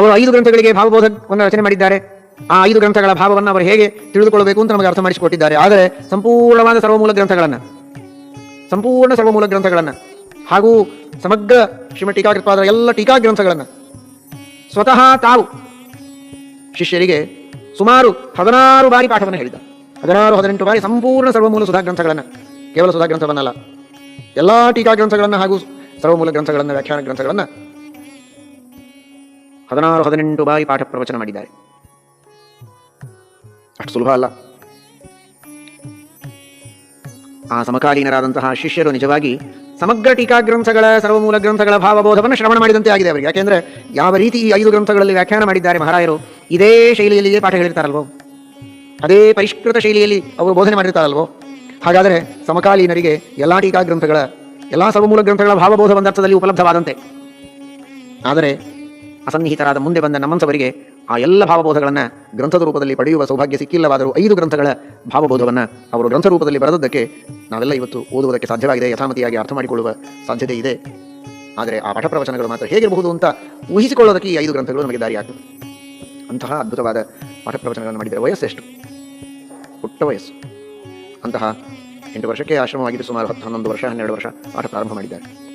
ಅವರು ಐದು ಗ್ರಂಥಗಳಿಗೆ ಭಾವಬೋಧವನ್ನು ರಚನೆ ಮಾಡಿದ್ದಾರೆ. ಆ ಐದು ಗ್ರಂಥಗಳ ಭಾವವನ್ನು ಅವರು ಹೇಗೆ ತಿಳಿದುಕೊಳ್ಳಬೇಕು ಅಂತ ನಮಗೆ ಅರ್ಥ ಮಾಡಿಸಿಕೊಟ್ಟಿದ್ದಾರೆ. ಆದರೆ ಸಂಪೂರ್ಣವಾದ ಸರ್ವಮೂಲ ಗ್ರಂಥಗಳನ್ನು, ಸಂಪೂರ್ಣ ಸರ್ವಮೂಲ ಗ್ರಂಥಗಳನ್ನು ಹಾಗೂ ಸಮಗ್ರ ಶ್ರೀಮಠ ಟೀಕಾಕೃತವಾದ ಎಲ್ಲ ಟೀಕಾ ಗ್ರಂಥಗಳನ್ನು ಸ್ವತಃ ತಾವು ಶಿಷ್ಯರಿಗೆ ಸುಮಾರು ಹದಿನಾರು ಬಾರಿ ಪಾಠವನ್ನು ಹೇಳಿದ ಹದಿನಾರು, ಹದಿನೆಂಟು ಬಾರಿ ಸಂಪೂರ್ಣ ಸರ್ವಮೂಲ ಸುಧಾ ಗ್ರಂಥಗಳನ್ನು, ಕೇವಲ ಸುಧಾ ಗ್ರಂಥವನ್ನಲ್ಲ, ಎಲ್ಲ ಟೀಕಾ ಗ್ರಂಥಗಳನ್ನು ಹಾಗೂ ಸರ್ವಮೂಲ ಗ್ರಂಥಗಳನ್ನು, ವ್ಯಾಖ್ಯಾನ ಗ್ರಂಥಗಳನ್ನು ಹದಿನಾರು, ಹದಿನೆಂಟು ಬಾರಿ ಪಾಠ ಪ್ರವಚನ ಮಾಡಿದ್ದಾರೆ. ಅಷ್ಟು ಸುಲಭ ಅಲ್ಲ. ಆ ಸಮಕಾಲೀನರಾದಂತಹ ಶಿಷ್ಯರು ನಿಜವಾಗಿ ಸಮಗ್ರ ಟೀಕಾ ಗ್ರಂಥಗಳ ಸರ್ವಮೂಲ ಗ್ರಂಥಗಳ ಭಾವಬೋಧವನ್ನು ಶ್ರವಣ ಮಾಡಿದಂತೆ ಆಗಿದೆ ಅವರಿಗೆ. ಯಾಕೆಂದ್ರೆ ಯಾವ ರೀತಿ ಈ ಐದು ಗ್ರಂಥಗಳಲ್ಲಿ ವ್ಯಾಖ್ಯಾನ ಮಾಡಿದ್ದಾರೆ ಮಹಾರಾಯರು, ಇದೇ ಶೈಲಿಯಲ್ಲಿಯೇ ಪಾಠ ಹೇಳಿರ್ತಾರಲ್ವೋ? ಅದೇ ಪರಿಷ್ಕೃತ ಶೈಲಿಯಲ್ಲಿ ಅವರು ಬೋಧನೆ ಮಾಡಿರ್ತಾರಲ್ವೋ? ಹಾಗಾದರೆ ಸಮಕಾಲೀನರಿಗೆ ಎಲ್ಲ ಟೀಕಾ ಗ್ರಂಥಗಳ ಎಲ್ಲ ಸರ್ವಮೂಲ ಗ್ರಂಥಗಳ ಭಾವಬೋಧ ಒಂದರ್ಥದಲ್ಲಿ ಉಪಲಬ್ಧವಾದಂತೆ. ಆದರೆ ಅಸನ್ನಿಹಿತರಾದ ಮುಂದೆ ಬಂದ ನಮ್ಮಂಥವರಿಗೆ ಆ ಎಲ್ಲ ಭಾವಬೋಧಗಳನ್ನು ಗ್ರಂಥದ ರೂಪದಲ್ಲಿ ಪಡೆಯುವ ಸೌಭಾಗ್ಯ ಸಿಕ್ಕಿಲ್ಲವಾದರೂ ಐದು ಗ್ರಂಥಗಳ ಭಾವಬೋಧವನ್ನು ಅವರು ಗ್ರಂಥ ರೂಪದಲ್ಲಿ ಬರೆದದ್ದಕ್ಕೆ ನಾವೆಲ್ಲ ಇವತ್ತು ಓದುವುದಕ್ಕೆ ಸಾಧ್ಯವಾಗಿದೆ, ಯಥಾಮತಿಯಾಗಿ ಅರ್ಥ ಮಾಡಿಕೊಳ್ಳುವ ಸಾಧ್ಯತೆ ಇದೆ. ಆದರೆ ಆ ಪಠ ಪ್ರವಚನಗಳು ಮಾತ್ರ ಹೇಗಿರಬಹುದು ಅಂತ ಊಹಿಸಿಕೊಳ್ಳೋದಕ್ಕೆ ಈ ಐದು ಗ್ರಂಥಗಳು ನಮಗೆ ದಾರಿಯಾಗ್ತದೆ ಅಂತಹ ಅದ್ಭುತವಾದ ಪಾಠ ಪ್ರವಚನಗಳನ್ನು ಮಾಡಿದರೆ ವಯಸ್ಸೆಷ್ಟು ಪುಟ್ಟ ವಯಸ್ಸು. ಅಂತಹ ಎಂಟು ವರ್ಷಕ್ಕೆ ಆಶ್ರಮವಾಗಿದ್ದು ಸುಮಾರು ಹತ್ತು, ಹನ್ನೊಂದು ವರ್ಷ, ಹನ್ನೆರಡು ವರ್ಷ ಪಾಠ ಪ್ರಾರಂಭ ಮಾಡಿದ್ದಾರೆ.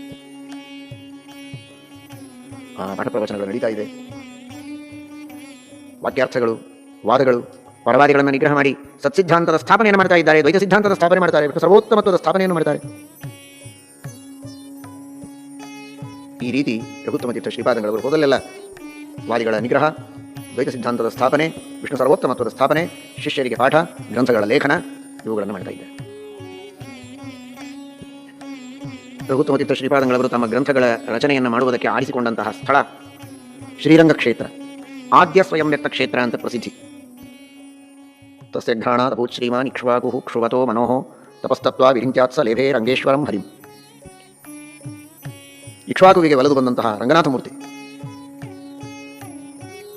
ಪಾಠ ಪ್ರವಚನಗಳು ನಡೀತಾ ಇದೆ. ವಾಕ್ಯಾರ್ಥಗಳು, ವಾದಗಳು ಪರವಾದಿಗಳನ್ನು ನಿಗ್ರಹ ಮಾಡಿ ಸತ್ಸಿದ್ಧಾಂತದ ಸ್ಥಾಪನೆಯನ್ನು ಮಾಡ್ತಾ ಇದ್ದಾರೆ, ದ್ವೈತ ಸಿದ್ಧಾಂತದ ಸ್ಥಾಪನೆ ಮಾಡ್ತಾರೆ, ಸರ್ವೋತ್ತಮತ್ವದ ಸ್ಥಾಪನೆಯನ್ನು ಮಾಡ್ತಾರೆ. ಈ ರೀತಿ ರಘುತ್ತಮ ತೀರ್ಥ ಶ್ರೀಪಾದಂಗಳವರು ಹೋದಲ್ಲೆಲ್ಲ ವಾದಿಗಳ ನಿಗ್ರಹ, ದ್ವೈತ ಸಿದ್ಧಾಂತದ ಸ್ಥಾಪನೆ, ವಿಷ್ಣು ಸರ್ವೋತ್ತಮತ್ವದ ಸ್ಥಾಪನೆ, ಶಿಷ್ಯರಿಗೆ ಪಾಠ, ಗ್ರಂಥಗಳ ಲೇಖನ, ಇವುಗಳನ್ನು ಮಾಡ್ತಾ ಇದ್ದಾರೆ. ರಘುತ್ತಮ ತೀರ್ಥ ಶ್ರೀಪಾದಂಗಳವರು ತಮ್ಮ ಗ್ರಂಥಗಳ ರಚನೆಯನ್ನು ಮಾಡುವುದಕ್ಕೆ ಆರಿಸಿಕೊಂಡಂತಹ ಸ್ಥಳ. ಶ್ರೀರಂಗ ಕ್ಷೇತ್ರ ಆದ್ಯ ಸ್ವಯಂ ವ್ಯಕ್ತ ಕ್ಷೇತ್ರ ಅಂತ ಪ್ರಸಿದ್ಧಿ. ತಸ್ಯ ಘ್ರಾಣಾತ್ ಅಭೂತ್ ಶ್ರೀಮಾನ್ ಇಕ್ಷ್ವಾಕು ಕ್ಷುವತೋ ಮನೋಹೋ ತಪಸ್ತತ್ವ ವಿರಿಂತ್ಯಾತ್ಸ ಲೇಭೇ ರಂಗೇಶ್ವರಂ ಹರಿಂ. ಇಕ್ಷ್ವಾಕುವಿಗೆ ಒಲದು ಬಂದಂತಹ ರಂಗನಾಥ ಮೂರ್ತಿ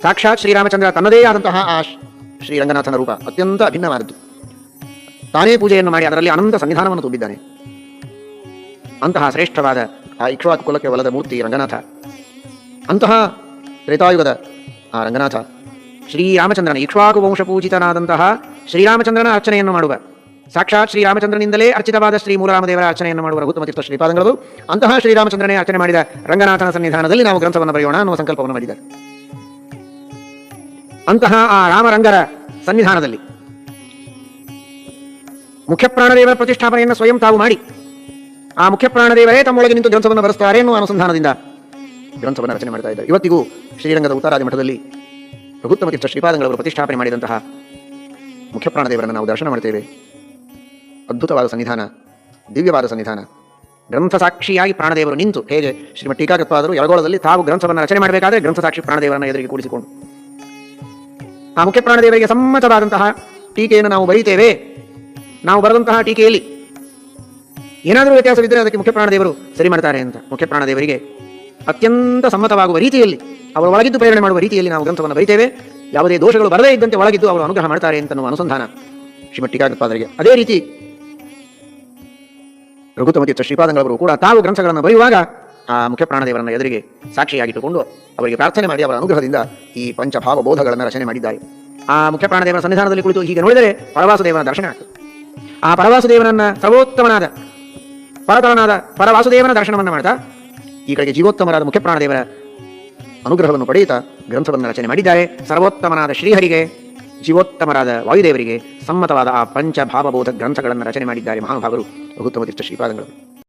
ಸಾಕ್ಷಾತ್ ಶ್ರೀರಾಮಚಂದ್ರ ತನ್ನದೇ ಆದಂತಹ ಆ ಶ್ರೀ- ಶ್ರೀರಂಗನಾಥನ ರೂಪ ಅತ್ಯಂತ ಅಭಿನ್ನವಾದದ್ದು. ತಾನೇ ಪೂಜೆಯನ್ನು ಮಾಡಿ ಅದರಲ್ಲಿ ಅನಂತ ಸನ್ನಿಧಾನವನ್ನು ತುಂಬಿದ್ದಾನೆ. ಅಂತಹ ಶ್ರೇಷ್ಠವಾದ ಆ ಇಕ್ಷವಾತ್ ಕುಲಕ್ಕೆ ಒಲದ ಮೂರ್ತಿ ರಂಗನಾಥ. ಅಂತಹ ತ್ರೇತಾಯುಗದ ಆ ರಂಗನಾಥ. ಶ್ರೀರಾಮಚಂದ್ರನ ಇಕ್ಷ್ವಾಕು ವಂಶ ಪೂಜಿತನಾದಂತಹ ಶ್ರೀರಾಮಚಂದ್ರನ ಅರ್ಚನೆಯನ್ನು ಮಾಡುವ. ಸಾಕ್ಷಾತ್ ಶ್ರೀರಾಮಚಂದ್ರನಿಂದಲೇ ಅರ್ಚಿತವಾದ ಶ್ರೀ ಮೂಲರಾಮದೇವರ ಅರ್ಚನೆಯನ್ನು ಮಾಡುವ ರಘುತ್ತಮ ತೀರ್ಥ ಶ್ರೀಪಾದಂಗಳು ಅಂತಹ ಶ್ರೀರಾಮಚಂದ್ರನೇ ಅರ್ಚನೆ ಮಾಡಿದ ರಂಗನಾಥನ ಸನ್ನಿಧಾನದಲ್ಲಿ ನಾವು ಗ್ರಂಥವನ್ನು ಬರೆಯೋಣ ಅನ್ನುವ ಸಂಕಲ್ಪವನ್ನು ಮಾಡಿದ್ದಾರೆ. ಅಂತಹ ಆ ರಾಮರಂಗರ ಸನ್ನಿಧಾನದಲ್ಲಿ ಮುಖ್ಯ ಪ್ರಾಣದೇವರ ಪ್ರತಿಷ್ಠಾಪನೆಯನ್ನು ಸ್ವಯಂ ತಾವು ಮಾಡಿ ಆ ಮುಖ್ಯ ಪ್ರಾಣದೇವರೇ, ತಮ್ಮೊಳಗೆ ನಿಂತು ಗ್ರಂಥವನ್ನು ಬರೆಸ್ತಾರೆ ಎನ್ನುವ ಅನುಸಂಧಾನದಿಂದ ಗ್ರಂಥವನ್ನು ರಚನೆ ಮಾಡ್ತಾ ಇದ್ದಾರೆ. ಇವತ್ತಿಗೂ ಶ್ರೀರಂಗದ ಉತ್ತರಾದಿ ಮಠದಲ್ಲಿ ರಘುತ್ತಮ ತೀರ್ಥ ಶ್ರೀಪಾದಂಗಳವರು ಪ್ರತಿಷ್ಠಾಪನೆ ಮಾಡಿದಂತಹ ಮುಖ್ಯ ಪ್ರಾಣದೇವರನ್ನು ನಾವು ದರ್ಶನ ಮಾಡ್ತೇವೆ. ಅದ್ಭುತವಾದ ಸನ್ನಿಧಾನ, ದಿವ್ಯವಾದ ಸನ್ನಿಧಾನ. ಗ್ರಂಥ ಸಾಕ್ಷಿಯಾಗಿ ಪ್ರಾಣದೇವರು ನಿಂತು, ಹೇಗೆ ಶ್ರೀಮತ್ ಟೀಕಾಕೃತವಾದರು ಯಳಗೋಳದಲ್ಲಿ ತಾವು ಗ್ರಂಥವನ್ನು ರಚನೆ ಮಾಡಬೇಕಾದ್ರೆ ಗ್ರಂಥ ಸಾಕ್ಷಿ ಪ್ರಾಣದೇವರನ್ನು ಎದುರಿಗೆ ಕೂಡಿಸಿಕೊಂಡು. ಆ ಮುಖ್ಯ ಪ್ರಾಣದೇವರಿಗೆ ಸಮ್ಮತವಾದಂತಹ ಟೀಕೆಯನ್ನು ನಾವು ಬರೀತೇವೆ. ನಾವು ಬರೆದಂತಹ ಟೀಕೆಯಲ್ಲಿ ಏನಾದರೂ ವ್ಯತ್ಯಾಸವಿದ್ದರೆ ಅದಕ್ಕೆ ಮುಖ್ಯ ಪ್ರಾಣದೇವರು ಸರಿ ಮಾಡ್ತಾರೆ ಅಂತ. ಮುಖ್ಯ ಪ್ರಾಣದೇವರಿಗೆ ಅತ್ಯಂತ ಸಮ್ಮತವಾಗುವ ರೀತಿಯಲ್ಲಿ, ಅವರು ಒಳಗಿದ್ದು ಪ್ರೇರಣೆ ಮಾಡುವ ರೀತಿಯಲ್ಲಿ ನಾವು ಗ್ರಂಥವನ್ನು ಬರೀತೇವೆ. ಯಾವುದೇ ದೋಷಗಳು ಬರದೇ ಇದ್ದಂತೆ ಒಳಗಿದ್ದು ಅವರು ಅನುಗ್ರಹ ಮಾಡ್ತಾರೆ ಅಂತ ಅನುಸಂಧಾನ ಶ್ರೀಮಠ್ ಟೀಕಾಕೃತಪಾದರಿಗೆ ಅದೇ ರೀತಿ ರಘುತಮತಿ ಶ್ರೀಪಾದಂಗಳವರು ಕೂಡ ತಾವು ಗ್ರಂಥಗಳನ್ನು ಬರೆಯುವಾಗ ಆ ಮುಖ್ಯ ಪ್ರಾಣದೇವರನ್ನ ಎದುರಿಗೆ ಸಾಕ್ಷಿಯಾಗಿಟ್ಟುಕೊಂಡು ಅವರಿಗೆ ಪ್ರಾರ್ಥನೆ ಮಾಡಿ ಅವರ ಅನುಗ್ರಹದಿಂದ ಈ ಪಂಚಭಾವ ಬೋಧಗಳನ್ನು ರಚನೆ ಮಾಡಿದ್ದಾರೆ. ಆ ಮುಖ್ಯ ಪ್ರಾಣದೇವರ ಸನ್ನಿಧಾನದಲ್ಲಿ ಕುಳಿತು ಹೀಗೆ ನೋಡಿದರೆ ಪರವಾಸುದೇವನ ದರ್ಶನ ಆ ಪರವಾಸುದೇವನನ್ನ ಸರ್ವೋತ್ತಮನಾದ ಪರತರನಾದ ಪರವಾಸುದೇವನ ದರ್ಶನವನ್ನು ಮಾಡ್ತಾ ಈ ಕಡೆಗೆ ಜೀವೋತ್ತಮರಾದ ಮುಖ್ಯ ಪ್ರಾಣದೇವರ ಅನುಗ್ರಹವನ್ನು ಪಡೆಯುತ್ತಾ ಗ್ರಂಥವನ್ನು ರಚನೆ ಮಾಡಿದ್ದಾರೆ. ಸರ್ವೋತ್ತಮನಾದ ಶ್ರೀಹರಿಗೆ, ಜೀವೋತ್ತಮರಾದ ವಾಯುದೇವರಿಗೆ ಸಮ್ಮತವಾದ ಆ ಪಂಚಭಾವಬೋಧ ಗ್ರಂಥಗಳನ್ನು ರಚನೆ ಮಾಡಿದ್ದಾರೆ ಮಹಾನುಭಾವರು ಬಹುತ್ತಮ ತೀರ್ಥ ಶ್ರೀಪಾದಂಗಳು.